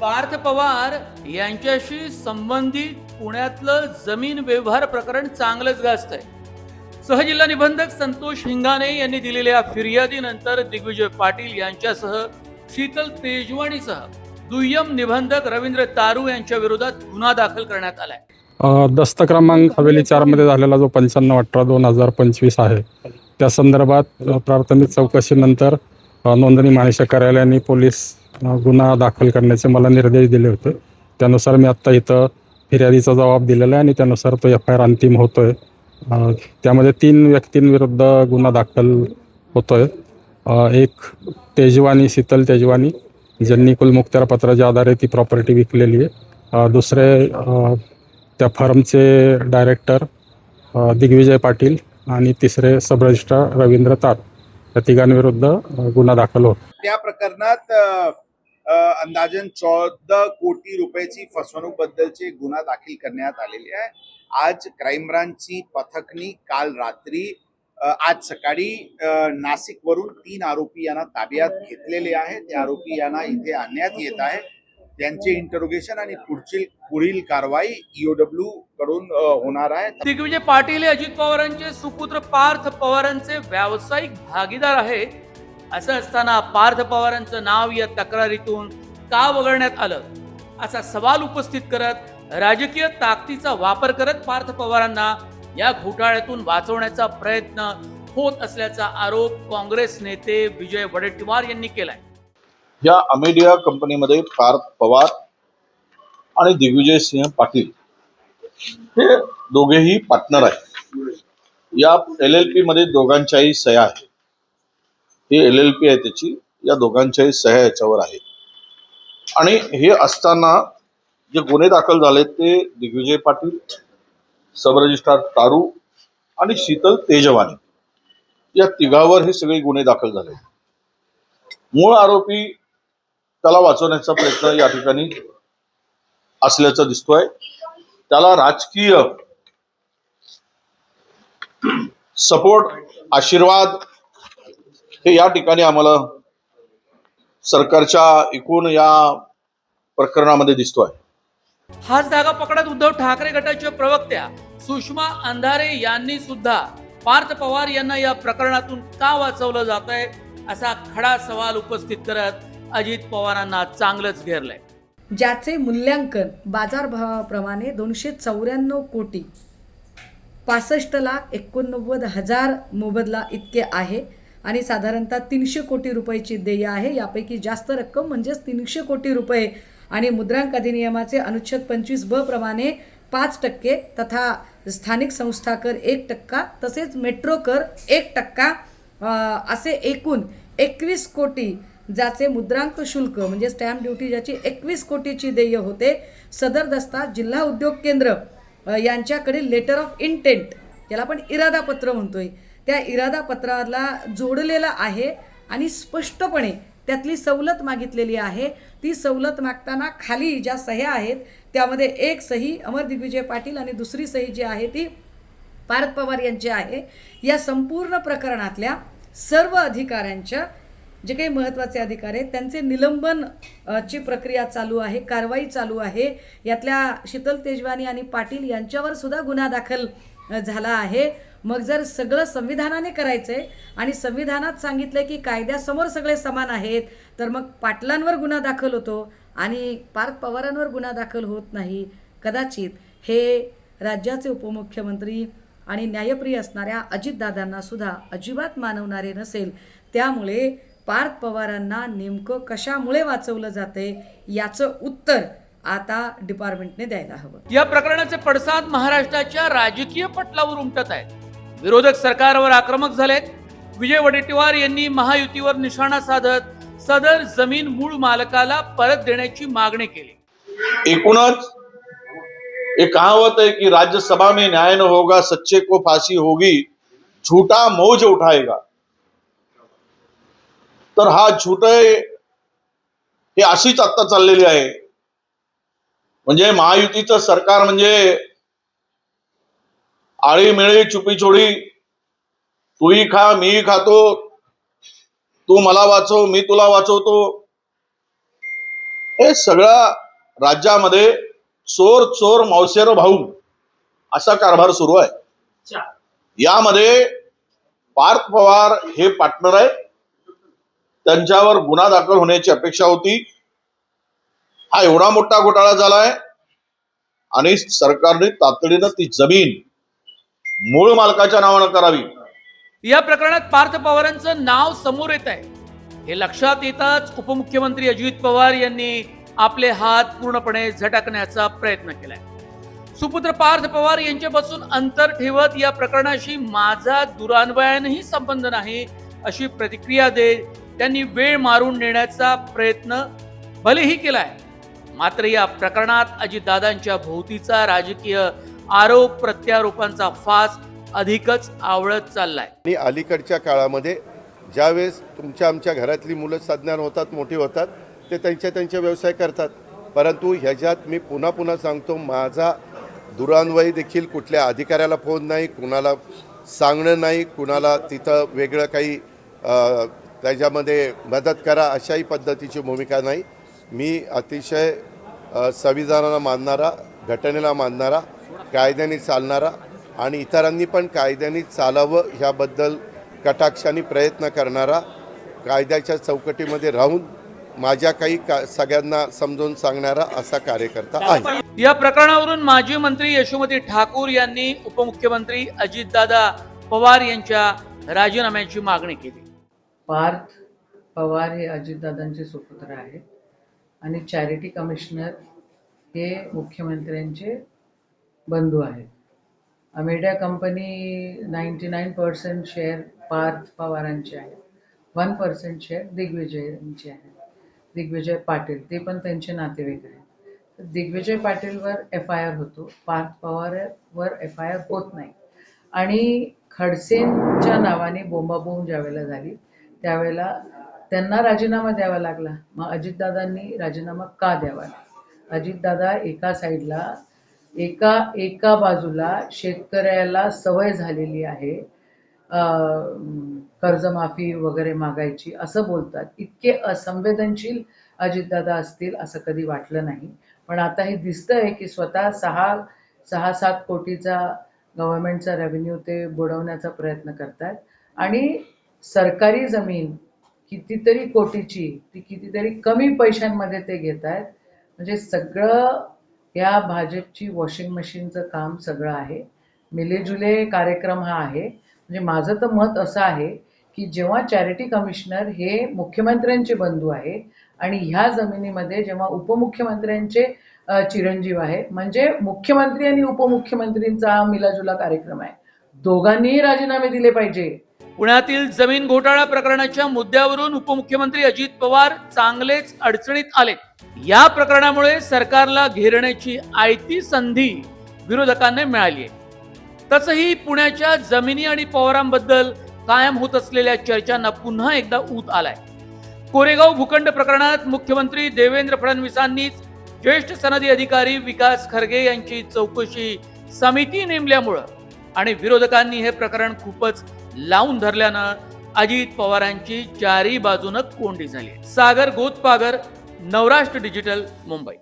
पार्थ पवार यांच्याशी संबंधित पुण्यातलं जमीन व्यवहार प्रकरण चांगलंच गाजतंय. सहजिल्हा निबंधक संतोष हिंगाने यांनी दिलेल्या फिर्यादीनंतर दिग्विजय पाटील यांच्यासह शीतल तेजवाणीसह दुय्यम निबंधक रवींद्र तारू यांच्या विरोधात गुन्हा दाखल करण्यात आलाय. दस्त क्रमांक हवेली चारमध्ये झालेला जो पंच्याण्णव अठरा दोन हजार पंचवीस आहे त्या संदर्भात प्राथमिक चौकशीनंतर नोंदणी महानिरीक्षक कार्यालयाने पोलीस गुन्हा दाखल करण्याचे मला निर्देश दिले होते. त्यानुसार मी आत्ता इथं फिर्यादीचा जबाब दिलेला आहे आणि त्यानुसार तो एफ आय आर अंतिम होतो आहे त्यामध्ये तीन व्यक्तींविरुद्ध गुन्हा दाखल होतो आहे एक तेजवानी शीतल तेजवानी ज्यांनी कुलमुक्तारपत्राच्या आधारे ती प्रॉपर्टी विकलेली आहे. दुसरे त्या फर्मचे डायरेक्टर दिग्विजय पाटील आणि तिसरे सब रजिस्ट्रार रवींद्र तार या तिघांविरुद्ध गुन्हा दाखल होतो. त्या प्रकरणात अंदाजन चौदा कोटी रुपयाची फसवणूक बद्दलचे गुन्हा दाखल करण्यात आलेले आहे. आज क्राईम ब्रांचची पथकनी काल रात्री आज सकाळी नाशिकवरून तीन आरोपी यांना ताब्यात घेतलेले आहे. ते आरोपी यांना इथे आणण्यात येत आहे. त्यांचे इंटरोगेशन आणि पुढची पुढील कारवाई ईओडब्ल्यू कडून होणार आहे. दिग्विजय पाटील हे अजित पवारांचे सुपुत्र पार्थ पवारांचे व्यावसायिक भागीदार आहे असं असताना पार्थ पवारांचं नाव या तक्रारीतून का वगळण्यात आलं? असा सवाल उपस्थित करत राजकीय ताकदीचा वापर करत पार्थ पवारांना या घोटाळ्यातून वाचवण्याचा प्रयत्न होत असल्याचा आरोप काँग्रेस नेते विजय वडेट्टीवार यांनी केलाय. या अमेडिया कंपनीमध्ये पार्थ पवार आणि दिग्विजय सिंह पाटील हे दोघेही पार्टनर आहेत. या एल एल पी मध्ये दोघांच्याही सह्या आहेत. ही एल एल पी आहे त्याची. या दोघांच्याही सह्या याच्यावर आहेत. आणि हे असताना जे गुन्हे दाखल झाले ते दिग्विजय पाटील सब रजिस्ट्रार तारू आणि शीतल तेजवानी. या तिघावर हे सगळे गुन्हे दाखल झाले. मूळ आरोपी त्याला वाचवण्याचा प्रयत्न या ठिकाणी असल्याचं दिसतोय. त्याला राजकीय सपोर्ट आशीर्वाद हे या ठिकाणी आम्हाला सरकारच्या एकूण या प्रकरणामध्ये दिसतोय. हाच धागा पकडत उद्धव ठाकरे गटाच्या प्रवक्त्या सुषमा अंधारे यांनी सुद्धा पार्थ पवार यांना या प्रकरणातून का वाचवलं जात आहे असा खडा सवाल उपस्थित करत अजित पवारांना चांगलंच घेरलंय. ज्याचे मूल्यांकन बाजारभावाप्रमाणे दोनशे चौऱ्याण्णव कोटी पासष्ट लाख एकोणनव्वद हजार मोबदला इतके आहे. आणि साधारणतः तीनशे कोटी रुपयाची देय आहे. यापैकी जास्त रक्कम म्हणजेच तीनशे कोटी रुपये. आणि मुद्रांक अधिनियमाचे अनुच्छेद पंचवीस ब प्रमाणे पाच टक्के तथा स्थानिक संस्था कर एक टक्का तसेच मेट्रो कर एक टक्का असे एकूण एकवीस कोटी ज्याचे मुद्रांक शुल्क म्हणजे स्टॅम्प ड्युटी ज्याची एकवीस कोटीची देय होते. सदर दस्ता जिल्हा उद्योग केंद्र यांच्याकडील यांच्याकडे लेटर ऑफ इंटेंट याला आपण इरादापत्र म्हणतोय. त्या इरादापत्राला जोडलेलं आहे आणि स्पष्टपणे त्यातली सवलत मागितलेली आहे. ती सवलत मागताना खाली ज्या सह्या आहेत त्यामध्ये एक सही अमर दिग्विजय पाटील आणि दुसरी सही जी आहे ती पार्थ पवार यांची आहे. या संपूर्ण प्रकरणातल्या सर्व अधिकाऱ्यांच्या जे काही महत्त्वाचे अधिकार आहेत त्यांचे निलंबन ची प्रक्रिया चालू आहे कारवाई चालू आहे. यातल्या शीतल तेजवानी आणि पाटील यांच्यावर सुद्धा गुन्हा दाखल झाला आहे. मग जर सगळं संविधानाने करायचं आहे आणि संविधानात सांगितलं की कायद्यासमोर सगळे समान आहेत तर मग पाटलांवर गुन्हा दाखल होतो आणि पार्थ पवारांवर गुन्हा दाखल होत नाही. कदाचित हे राज्याचे उपमुख्यमंत्री आणि न्यायप्रिय असणाऱ्या अजितदादांना सुद्धा अजिबात मानवणारे नसेल. त्यामुळे पार्थ पवारांना नेमकं कशामुळे वाचवलं जाते याचं उत्तर आता डिपार्टमेंटने द्यायला हवं. या प्रकरणाचे पडसाद महाराष्ट्राच्या राजकीय पटलावर उमटत आहेत. विरोधक सरकारवर आक्रमक झालेत विजय वडेट्टीवार यांनी महायुतीवर निशाणा साधत सदर जमीन मूळ मालकाला परत देण्याची मागणी केली. एकूणच एक कहावत है कि राज्यसभा में न्याय न होगा सच्चे को फांसी होगी झूठा मौज उठाएगा. तर हा झूठ हे अशीच आता चाललेली आहे. म्हणजे महायुतीचं सरकार म्हणजे आळीमिळी चुपीचोडी तूही खा मीही खातो. तू मला वाचव मी तुला वाचवतो. हे सगळ्या राज्यामध्ये चोर चोर मावसेर भाऊ असा कारभार सुरू आहे. यामध्ये पार्थ पवार हे पार्टनर आहे त्यांच्यावर गुन्हा दाखल होण्याची अपेक्षा होती. हा एवढा मोठा घोटाळा झालाय. आणि सरकारने तातडीनं ती जमीन मूळ मालकाच्या नावानं करावी. या प्रकरणात पार्थ पवारांचं नाव समोर येत आहे. हे लक्षात येताच उपमुख्यमंत्री अजित पवार यांनी आपले हात पूर्णपणे झटकण्याचा प्रयत्न केलाय. सुपुत्र पार्थ पवार यांच्यापासून अंतर ठेवत या प्रकरणाशी माझा दुरान्वयानही संबंध नाही अशी प्रतिक्रिया देत त्यांनी वेळ मारून नेण्याचा प्रयत्न भलेही केलाय. मात्र या प्रकरणात अजितदादांच्या भोवतीचा राजकीय आरोप प्रत्यारोपांचा फास अधिकच आवळत चाललाय. आणि अलीकडच्या काळामध्ये ज्यावेळेस तुमच्या आमच्या घरातली मुलं संज्ञान होतात मोठी होतात ते त्यांच्या त्यांचे व्यवसाय करतात. परंतु ह्याच्यात मी पुन्हा पुन्हा सांगतो माझा दुरान्वयी देखील कुठल्या अधिकाऱ्याला फोन नाही कुणाला सांगणं नाही कुणाला तिथं वेगळं काही त्याच्यामध्ये मदत करा अशाही पद्धतीची भूमिका नाही. मी अतिशय संविधानाला मानणारा घटनेला मानणारा कायद्याने चालणारा आणि इतरांनी पण कायद्याने चालावं ह्याबद्दल कटाक्षाने प्रयत्न करणारा कायद्याच्या चौकटीमध्ये राहून माझ्या काही का सगळ्यांना समजून सांगणारा असा कार्यकर्ता आहे. या प्रकरणावरून माजी मंत्री यशोमती ठाकूर यांनी उपमुख्यमंत्री अजितदादा पवार यांच्या राजीनाम्याची मागणी केली. पार्थ पवार हे अजितदादांचे सुपुत्र आहेत आणि चॅरिटी कमिशनर हे मुख्यमंत्र्यांचे बंधू आहेत. Amadea company ninety nine percent share Parth पवारांचे आहे वन पर्सेंट शेअर दिग्विजयांचे आहे दिग्विजय पाटील ते पण त्यांचे नातेवाईक आहेत. दिग्विजय पाटीलवर एफ आय आर होतो. पार्थ पवारवर एफ आय आर होत नाही. आणि खडसेंच्या नावाने बोंबाबोंब ज्यावेळेला झाली त्यावेळेला त्यांना राजीनामा द्यावा लागला. मग अजितदादांनी राजीनामा का द्यावा? अजितदादा एका साईडला एका एका बाजूला शेतकऱ्याला सवय झालेली आहे कर्जमाफी वगैरे मागायची असं बोलतात. इतके असंवेदनशील अजितदादा असतील असं कधी वाटलं नाही. पण आता हे दिसतंय की स्वतः सहा सहा सात कोटीचा गव्हर्नमेंटचा रेव्हेन्यू ते बुडवण्याचा प्रयत्न करतात. आणि सरकारी जमीन कितीतरी कोटीची ती कितीतरी कमी पैशांमध्ये ते घेत आहेत म्हणजे सगळं या भाजपची वॉशिंग मशीनचं काम सगळं आहे. मिलेजुले कार्यक्रम हा आहे. म्हणजे माझं तर मत असं आहे की जेव्हा चॅरिटी कमिशनर हे मुख्यमंत्र्यांचे बंधू आहे आणि ह्या जमिनीमध्ये जेव्हा उपमुख्यमंत्र्यांचे चिरंजीव आहे म्हणजे मुख्यमंत्री आणि उपमुख्यमंत्रींचा मिलाजुला कार्यक्रम आहे. दोघांनीही राजीनामे दिले पाहिजे. पुण्यातील जमीन घोटाळा प्रकरणाच्या मुद्द्यावरून उपमुख्यमंत्री अजित पवार चांगलेच अडचणीत आले. या प्रकरणामुळे सरकारला घेरण्याची आयती संधी विरोधकांना मिळाली आहे. तसंही पुण्याच्या जमिनी आणि पवारांबद्दल कायम होत असलेल्या चर्चांना पुन्हा एकदा ऊत आलाय. कोरेगाव भूखंड प्रकरणात मुख्यमंत्री देवेंद्र फडणवीसांनीच ज्येष्ठ सनदी अधिकारी विकास खरगे यांची चौकशी समिती नेमल्यामुळं आणि विरोधकांनी हे प्रकरण खूपच लावून धरल्यानं अजित पवारांची चारी बाजूनं कोंडी झाली. सागर गोतपागर नवराष्ट्र डिजिटल मुंबई.